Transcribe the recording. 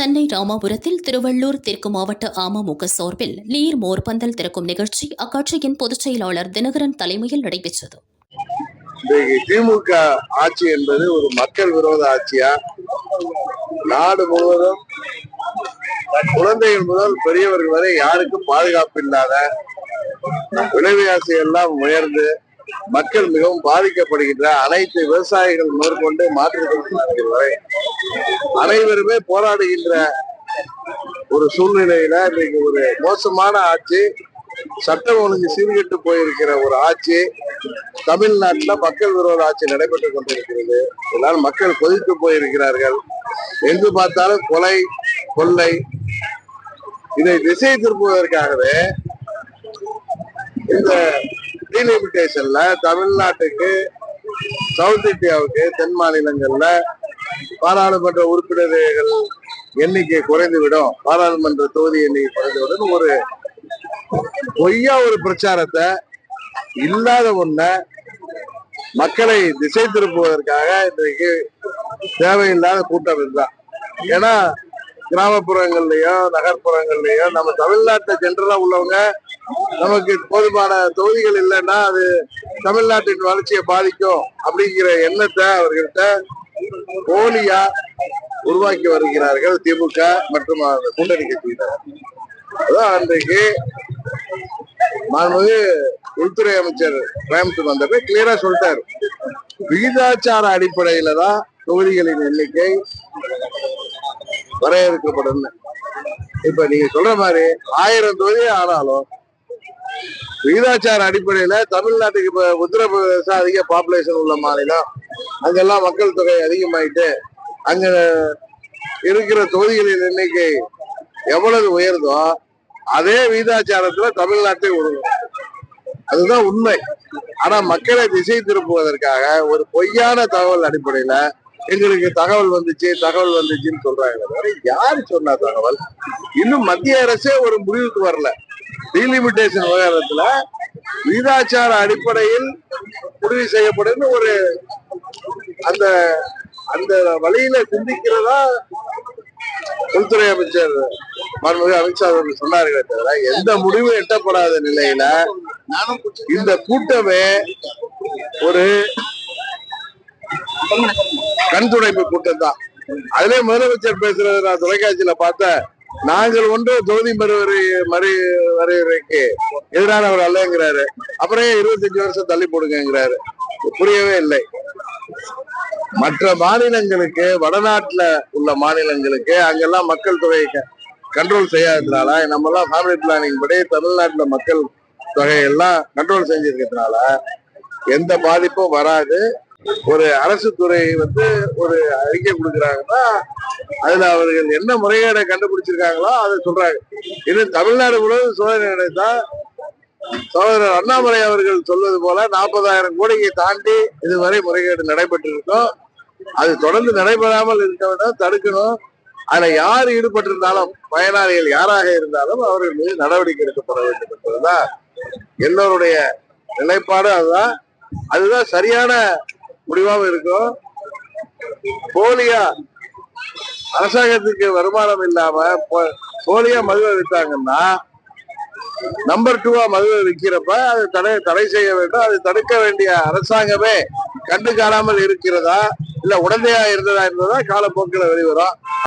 சென்னை ராமாபுரத்தில் திருவள்ளூர் தெற்கு மாவட்ட அமமுக சார்பில் நீர் மோர்பந்தல் திறக்கும் நிகழ்ச்சி அக்கட்சியின் பொதுச் செயலாளர் தினகரன் தலைமையில் நடைபெற்றது. திமுக ஆட்சி என்பது ஒரு மக்கள் விரோத ஆட்சியா? நாடு முழுவதும் குழந்தைகள் முதல் பெரியவர்கள் வரை யாருக்கும் பாதுகாப்பு இல்லாத விலைவாசி எல்லாம் உயர்ந்து மக்கள் மிகவும் பாதிக்கப்படுகின்ற அனைத்து விவசாயிகள் முதற்கொண்டு மாற்றுத்திறனாளிகள் வரை அனைவருமே போராடுகின்ற ஒரு சூழ்நிலையில இன்னைக்கு ஒரு மோசமான ஆட்சி சட்டம் ஒழுங்கு சீர்கெட்டு போயிருக்கிற ஒரு ஆட்சி தமிழ்நாட்டில் மக்கள் விரோத ஆட்சி நடைபெற்றுக் கொண்டிருக்கிறது. இதனால் மக்கள் கொதித்து போயிருக்கிறார்கள். எங்கு பார்த்தாலும் கொலை கொள்ளை இதை திசை திருப்புவதற்காகவே இந்த டீலிமிட்டேஷன்ல தமிழ்நாட்டுக்கு சவுத் இந்தியாவுக்கு தென் மாநிலங்கள்ல பாராளுமன்ற உறுப்பினர்கள் எண்ணிக்கை குறைந்துவிடும். பாராளுமன்ற தொகுதி எண்ணிக்கை குறைந்துவிடும். ஒரு பொய்யா ஒரு பிரச்சாரத்தை இல்லாத ஒண்ண மக்களை திசை திருப்புவதற்காக இன்றைக்கு தேவையில்லாத கூட்டம் இதுதான் ஏன்னா கிராமப்புறங்கள்லயோ நகர்ப்புறங்கள்லயோ நம்ம தமிழ்நாட்டை ஜென்ரலா உள்ளவங்க நமக்கு போதுமான தொகுதிகள் இல்லைன்னா அது தமிழ்நாட்டின் வளர்ச்சியை பாதிக்கும் அப்படிங்கிற எண்ணத்தை அவர்கள்ட்ட போலியா உருவாக்கி வருகிறார்கள் திமுக மற்றும் அந்த கூட்டணி கட்சியினர். அதான் அன்றைக்கு மாண்புமிகு உள்துறை அமைச்சர் கோயம்புத்தூர் வந்தப்ப கிளியரா சொல்லிட்டாரு. விகிதாச்சார அடிப்படையில தான் தொகுதிகளின் எண்ணிக்கை வரையறுக்கப்படும். இப்ப நீங்க சொல்ற மாதிரி ஆயிரம் தொகுதி ஆனாலும் விகிதாச்சார அடிப்படையில தமிழ்நாட்டுக்கு இப்ப உத்தரப்பிரதேசம் அதிக பாப்புலேஷன் உள்ள மாநிலம். அங்கெல்லாம் மக்கள் தொகை அதிகமாயிட்டு அங்க இருக்கிற தொகுதிகளின் எண்ணிக்கை எவ்வளவு உயர்ந்தோ அதே விகிதாச்சாரத்துல தமிழ்நாட்டை விடணும் அதுதான் உண்மை. ஆனா மக்களை திசை திருப்புவதற்காக ஒரு பொய்யான தகவல் அடிப்படையில எங்களுக்கு தகவல் வந்துச்சு தகவல் வந்துச்சுன்னு சொல்றாங்க. யார் சொன்ன தகவல்? இன்னும் மத்திய அரசே ஒரு முடிவுக்கு வரல. டீலிமிட்டேஷன் விவகாரத்துல விகிதாச்சார அடிப்படையில் முடிவு செய்யப்படும் ஒரு அந்த அந்த வழியில சிந்திக்கிறதா உள்துறை அமைச்சர் மாண்புமிகு அமித்ஷா அவர்கள் சொன்னார்களே தவிர எந்த முடிவும் எட்டப்படாத நிலையில இந்த கூட்டமே ஒரு கண் துடைப்பு கூட்டம் தான் அதுலயே முதலமைச்சர் பேசுறது நான் தொலைக்காட்சியில பார்த்தேன். நாங்கள் ஒன்று தொகுதி மறுவரை மறு வரையறைக்கு எதிரானவர் அல்லங்கிறாரு. அப்புறம் இருபத்தஞ்சு வருஷம் தள்ளி போடுங்கிறாரு புரியவே இல்லை. மற்ற மாநிலங்களுக்கு வடநாட்டுல உள்ள மாநிலங்களுக்கு அங்கெல்லாம் மக்கள் தொகை கண்ட்ரோல் செய்யாததுனால நம்ம எல்லாம் ஃபேமிலி பிளானிங் படி தமிழ்நாட்டுல மக்கள் தொகையெல்லாம் கண்ட்ரோல் செஞ்சிருக்கிறதுனால எந்த பாதிப்பும் வராது. ஒரு அரசு துறை வந்து ஒரு அறிக்கை கொடுக்குறாங்கன்னா அதுல அவர்கள் என்ன முறைகேடை கண்டுபிடிச்சிருக்காங்களோ அதை சொல்றாங்க. இன்னும் தமிழ்நாடு முழுவதும் சோதனை நடத்தா சகோதரர் அண்ணாமலை அவர்கள் சொல்வது போல நாற்பதாயிரம் கோடியை தாண்டி இதுவரை முறைகேடு நடைபெற்றிருக்கும். அது தொடர்ந்து நடைபெறாமல் இருக்க வேண்டும் தடுக்கணும். அதுல யார் ஈடுபட்டிருந்தாலும் பயனாளிகள் யாராக இருந்தாலும் அவர்கள் மீது நடவடிக்கை எடுக்கப்பட வேண்டும் என்பதுதான் எல்லோருடைய நிலைப்பாடு. அதுதான் அதுதான் சரியான முடிவாக இருக்கும். போலியா அரசாங்கத்துக்கு வருமானம் இல்லாம போ- போலியா மதுவை விற்றாங்கன்னா நம்பர் டூவா மதுவை விற்கிறப்ப அது தடை தடை செய்ய வேண்டும். அது தடுக்க வேண்டிய அரசாங்கமே கண்டு காணாமல் இருக்கிறதா இல்ல உடனடியா இருந்ததா இருந்ததா காலப்போக்கில் வெளிவரும்.